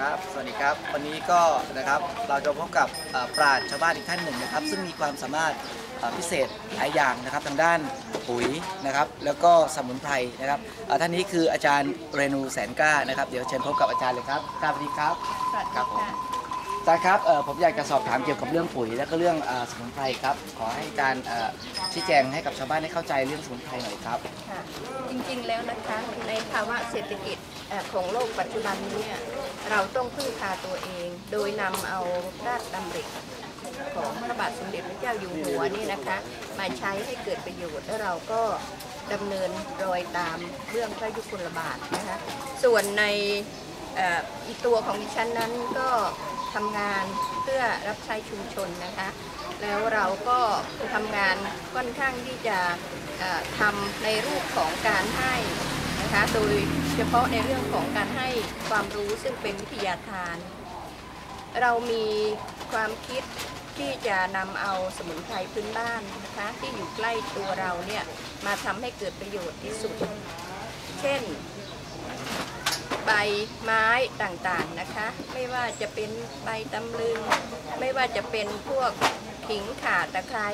ครับ สวัสดีครับ วันนี้ก็นะครับเราจะพบกับเอ่อปราชญ์ชาวบ้านอีกท่านหนึ่งนะครับ ซึ่งมีความสามารถเอ่อพิเศษหลายอย่างนะครับ ทางด้านปุ๋ยนะครับ แล้วก็สมุนไพรนะครับเอ่อท่านนี้คืออาจารย์เรนูแสนกล้านะครับ เดี๋ยวเชิญพบกับอาจารย์เลยครับครับสวัสดีครับสวัสดีครับผมค่ะอาจารย์ครับเอ่อผมอยากจะสอบถามเกี่ยวกับเรื่องปุ๋ย และก็เรื่องเอ่อสมุนไพรครับ ขอให้อาจารย์เอ่อชี้แจงให้กับชาวบ้านได้เข้าใจเรื่องสมุนไพรหน่อยครับค่ะจริงๆแล้วนะคะในภาวะเศรษฐกิจเอ่อของโลกปัจจุบันนี้ เราต้องพึ่งพาตัวเอง โดยนำเอาราชดำริของพระบาทสมเด็จพระเจ้าอยู่หัวนี่นะคะ มาใช้ให้เกิดประโยชน์แล้วเราก็ดำเนินรอยตามเรื่องพระยุคลบาทนะคะ ส่วนในอีกตัวของดิฉันนั้นก็ทำงานเพื่อรับใช้ชุมชนนะคะ แล้วเราก็ทำงานค่อนข้างที่จะทำในรูปของการให้ นะคะ โดยเฉพาะในเรื่องของการให้ความรู้ซึ่งเป็นวิทยาทาน เรามีความคิดที่จะนำเอาสมุนไพรพื้นบ้านนะคะที่อยู่ใกล้ตัวเราเนี่ยมาทำให้เกิดประโยชน์ที่สุด เช่น ใบไม้ต่างๆนะคะ ไม่ว่าจะเป็นใบตำลึง ไม่ว่าจะเป็นพวกขิงข่าตะไคร้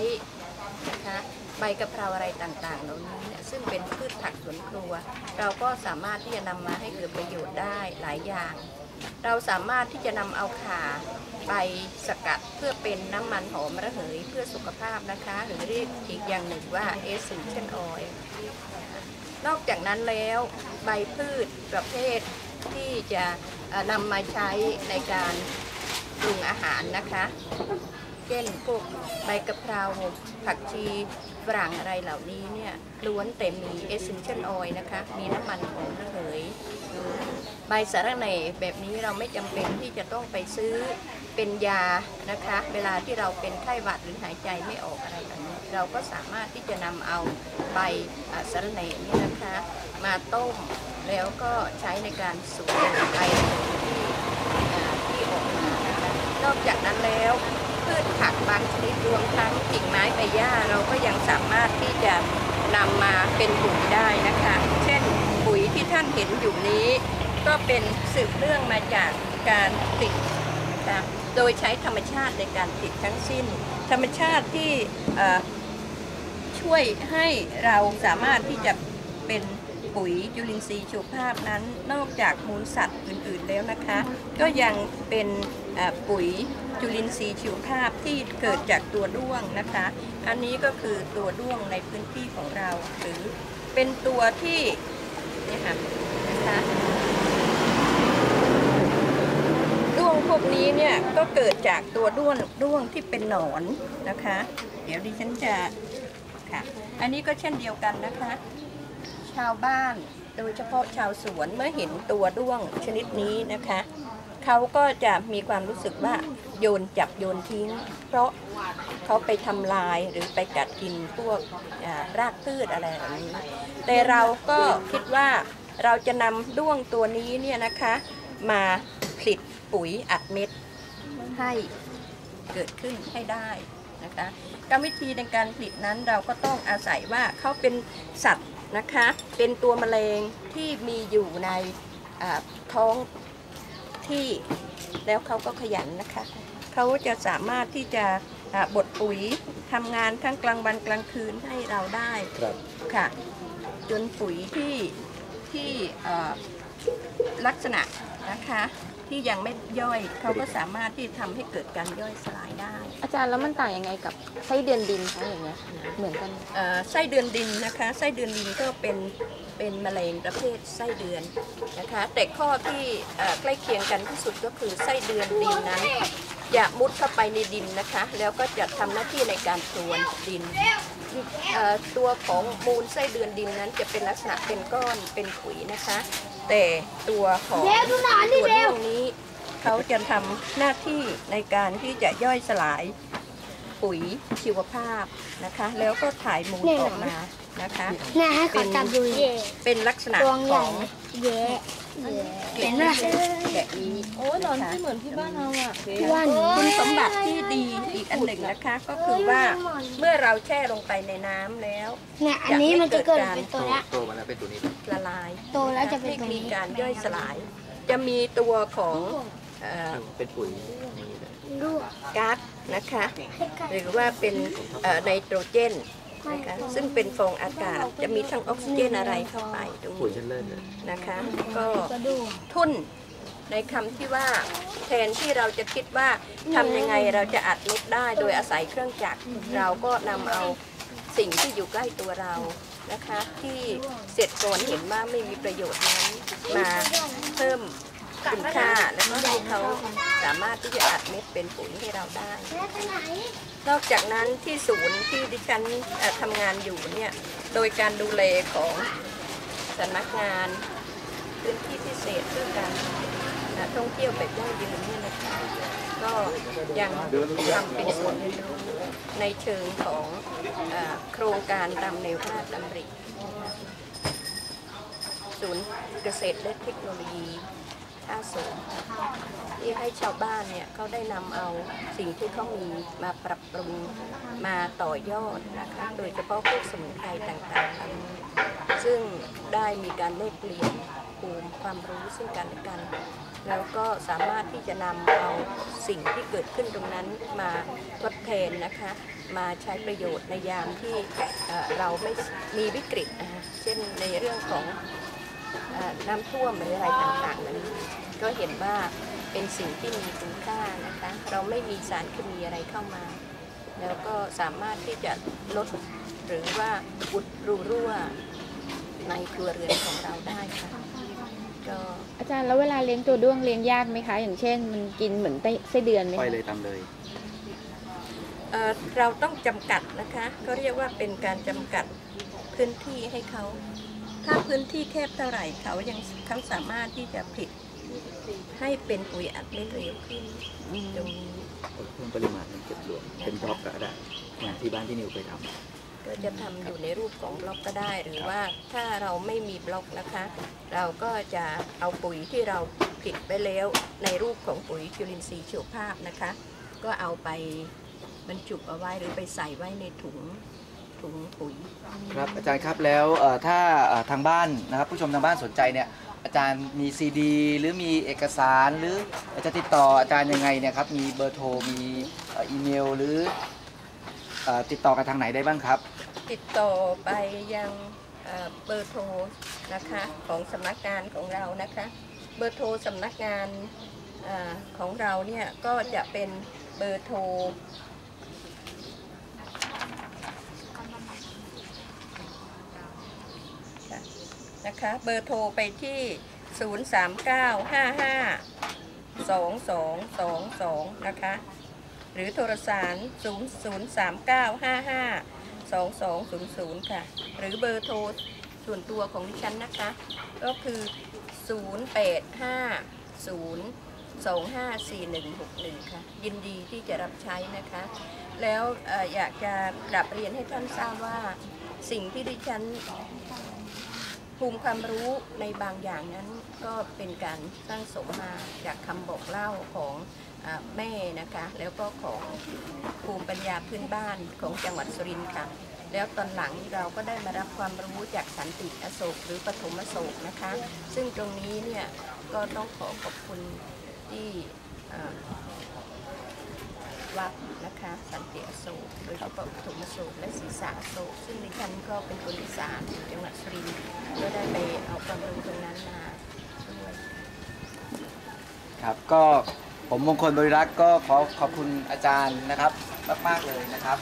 นะคะ ใบกะเพราอะไรต่างๆ เหล่านี้เนี่ยซึ่งเป็นพืชผักสวนครัว เราก็สามารถที่จะนำมาให้เกิดประโยชน์ได้หลายอย่าง เราสามารถที่จะนำเอาข่าไปสกัดเพื่อเป็นน้ำมันหอมระเหยเพื่อสุขภาพนะคะ หรือเรียกอีกอย่างหนึ่งว่าเอสเซนเชียลออยล์นอกจากนั้นแล้วใบพืชประเภทที่จะนำมาใช้ในการปรุงอาหารนะคะ เช่นพวกใบกะเพราผักชี ฝรั่งอะไรเหล่านี้เนี่ยล้วนแต่มีเอเซนเชียลออยล์นะคะ มีน้ำมันหอมระเหยใบสาระแหน่แบบนี้เราไม่จำเป็นที่จะต้องไปซื้อเป็นยานะคะ เวลาที่เราเป็นไข้หวัดหรือหายใจไม่ออกอะไรแบบนี้เราก็สามารถที่จะนำเอาใบสาระแหน่นี่นะคะ มาต้มแล้วก็ใช้ในการสูดดมไอที่ที่ออกมานะคะนอกจากนั้นแล้ว พืชผักบางชนิดรวมทั้งกิ่งไม้ใบหญ้าเราก็ยังสามารถที่จะนำมาเป็นปุ๋ยได้นะคะ เช่นปุ๋ยที่ท่านเห็นอยู่นี้ ก็เป็นสืบเรื่องมาจากการติดนะโดยใช้ธรรมชาติในการติดทั้งสิ้น ธรรมชาติที่ช่วยให้เราสามารถที่จะเป็นปุ๋ยจุลินทรีย์ชีวภาพนั้นนอกจากมูลสัตว์อื่นๆแล้วนะคะ ก็ยังเป็นปุ๋ย จุลินทรีย์ชีวภาพที่เกิดจากตัวด้วงนะคะ อันนี้ก็คือตัวด้วงในพื้นที่ของเรา หรือเป็นตัวที่เนี่ยค่ะนะคะด้วงพวกนี้เนี่ยก็เกิดจากตัวด้วงด้วงที่เป็นหนอนนะคะ เดี๋ยวดิฉันจะค่ะ อันนี้ก็เช่นเดียวกันนะคะ ชาวบ้านโดยเฉพาะชาวสวนเมื่อเห็นตัวด้วงชนิดนี้นะคะ เขาก็จะมีความรู้สึกว่าโยนจับโยนทิ้ง เพราะเขาไปทำลายหรือไปกัดกินพวกรากพืชอะไรแบบนี้ แต่เราก็คิดว่าเราจะนำด้วงตัวนี้เนี่ยนะคะ มาผลิตปุ๋ยอัดเม็ดให้เกิดขึ้นให้ได้นะคะกรรมวิธีในการผลิตนั้นเราก็ต้องอาศัยว่าเขาเป็นสัตว์นะคะ เป็นตัวแมลงที่มีอยู่ในท้อง ที่ แล้วเขาก็ขยันนะคะ เขาจะสามารถที่จะอ่าบดปุ๋ยทำงานทั้งกลางวันกลางคืนให้เราได้ครับค่ะ จนปุ๋ยที่ที่เอ่อลักษณะนะคะที่ยังไม่ย่อยเขาก็สามารถที่ทำให้เกิดการย่อยสลาย ได้ อาจารย์แล้วมันต่างยังไงกับไส้เดือนดินคะอย่างเงี้ยเหมือนกันเอ่อไส้เดือนดินนะคะไส้เดือนดินก็เป็นเป็นแมลงประเภทไส้เดือนนะคะแต่ข้อที่เอ่อใกล้เคียงกันที่สุดก็คือไส้เดือนดินนั้นจะมุดเข้าไปในดินนะคะ แล้วก็จะทำหน้าที่ในการพรวนดินเอ่อตัวของมูลไส้เดือนดินนั้นจะเป็นลักษณะเป็นก้อนเป็นขุยนะคะ แต่ตัวของตัวด้วงนี้ เขาจะทำหน้าที่ในการที่จะย่อยสลายปุ๋ยชีวภาพนะคะ แล้วก็ถ่ายมูลออกมานะคะเนี่ยให้ขอจับดูดิเป็นลักษณะดวงขใหญ่องเย้เห็นไหมแบบนี้โอ้หนอนที่เหมือนที่บ้านเราอะพี่ว่านคุณสมบัติที่ดีอีกอันหนึ่งนะคะ ก็คือว่าเมื่อเราแช่ลงไปในน้ำแล้วเนี่ยอันนี้มันจะเกิดเป็นตัวละโตมาแล้วเป็นตัวนี้ละลายโตแล้วจะเป็นให้ตัวมีนี้การย่อยสลาย จะมีตัวของ เอ่อเป็นปุ๋ยลูกก๊าซนะคะ หรือว่าเป็นเอ่อไนโตรเจนนะคะซึ่งเป็นฟองอากาศจะมีทั้งออกซิเจนอะไรเข้าไปตรงปุ๋ยนี้ชั้นเลิศเลยนะคะ ก็กระดูกทุ่นในคำที่ว่าแทนที่เราจะคิดว่าทำยังไงเราจะอัดเม็ดได้โดยอาศัยเครื่องจักรเราก็นำเอาสิ่งที่อยู่ใกล้ตัวเรานะคะ ที่เสร็จก่อนเห็นว่าไม่มีประโยชน์นั้นมาเพิ่ม คุณค่าแล้วก็ให้เขาสามารถที่จะอัดเม็ดเป็นปุ๋ยให้เราได้ นอกจากนั้นที่ศูนย์ที่ดิฉันทำงานอยู่เนี่ยโดยการดูแลของสำนักงานพื้นที่พิเศษเพื่อการเอ่อท่องเที่ยวแบบยั่งยืนเนี่ยนะคะก็ยังทำเป็นศูนนในเชิงของอโครงการตามแนวพระราชดำริศูนย์เกษตรและเทคโนโลยี ท่าสูงที่ให้ชาวบ้านเนี่ยเขาได้นำเอาสิ่งที่เขามีมาปรับปรุงมาต่อยอดนะคะโดยเฉพาะพวกสมุนไพรต่างๆ ซึ่งได้มีการแลกเปลี่ยนภูมิความรู้ซึ่งกันและกัน แล้วก็สามารถที่จะนำเอาสิ่งที่เกิดขึ้นตรงนั้นมาทดแทนนะคะมาใช้ประโยชน์ในยามที่เเราไม่มีวิกฤตนะคะเช่นในเรื่องของ น้ำท่วมหรืออะไรต่างๆนั้นก็เห็นว่าเป็นสิ่งที่มีคุณค่านะคะเราไม่มีสารเคมีอะไรเข้ามา แล้วก็สามารถที่จะลดหรือว่าอุดรูรั่วในครัวเรือนของเราได้ค่ะก็อาจารย์แล้วเวลาเลี้ยงตัวด้วงเลี้ยงยากไหมคะ อย่างเช่น มันกินเหมือนไส้เดือนไหมปล่อยคะเลยตามเลยเอ่อเราต้องจำกัดนะคะ ก็เรียกว่าเป็นการจำกัดพื้นที่ให้เขา ถ้าพื้นที่แคบเท่าไหร่เขายังเขาสามารถที่จะผลิตให้เป็นปุ๋ยอัดเม็ดเร็วขึ้นตรงนี้เพิ่มปริมาณมันเก็บรวมเป็นบล็อกก็ได้เหมือนที่บ้านที่นิวเคยทำก็จะทำอยู่ในรูปของบล็อกก็ได้หรือว่าถ้าเราไม่มีบล็อกนะคะ เราก็จะเอาปุ๋ยที่เราผลิตไปแล้วในรูปของปุ๋ยจุลินทรีย์ชีวภาพนะคะ ก็เอาไปบรรจุเอาไว้หรือไปใส่ไว้ในถุง ถุงปุ๋ย ครับอาจารย์ครับแล้วเอ่อถ้าเอ่อทางบ้านนะครับผู้ชมทางบ้านสนใจเนี่ยอาจารย์มีซีดี หรือมีเอกสารหรือจะติดต่ออาจารย์ยังไงเนี่ยครับมีเบอร์โทรมีเอ่ออีเมลหรือเอ่อติดต่อกันทางไหนได้บ้างครับ ติดต่อไปยังเอ่อเบอร์โทรนะคะของสำนักงานของเรานะคะ เบอร์โทรสำนักงานเออของเราเนี่ยก็จะเป็นเบอร์โทร นะคะ เบอร์โทรไปที่ 039552222 นะคะ หรือโทรสาร0039552200 ค่ะ หรือเบอร์โทรส่วนตัวของดิฉันนะคะ ก็คือ 0850254161ค่ะ ยินดีที่จะรับใช้นะคะ แล้วเอ่ออยากจะกลับเรียนให้ท่านทราบว่าสิ่งที่ดิฉัน ภูมิความรู้ในบางอย่างนั้นก็เป็นการสร้างสมมาจากคำบอกเล่าของอแม่นะคะ แล้วก็ของภูมิปัญญาพื้นบ้านของจังหวัดสุรินทร์ค่ะ แล้วตอนหลังเราก็ได้มารับความรู้จากสันติอโศกหรือปฐมอโศกนะคะ ซึ่งตรงนี้เนี่ยก็ต้องขอขอบคุณที่ วัดนะคะสันติอโศกโดยเฉพาะปฐมอโศกและศีรษะอโศกซึ่งดิฉันก็เป็นคนอีสานจังหวัดสุรินทร์ก็ได้ไปเอาความรู้ตรงนั้นมาด้วยครับก็ผมมงคลบริรักษ์ก็ขอขอบคุณอาจารย์นะครับมาก ๆ เลยนะครับ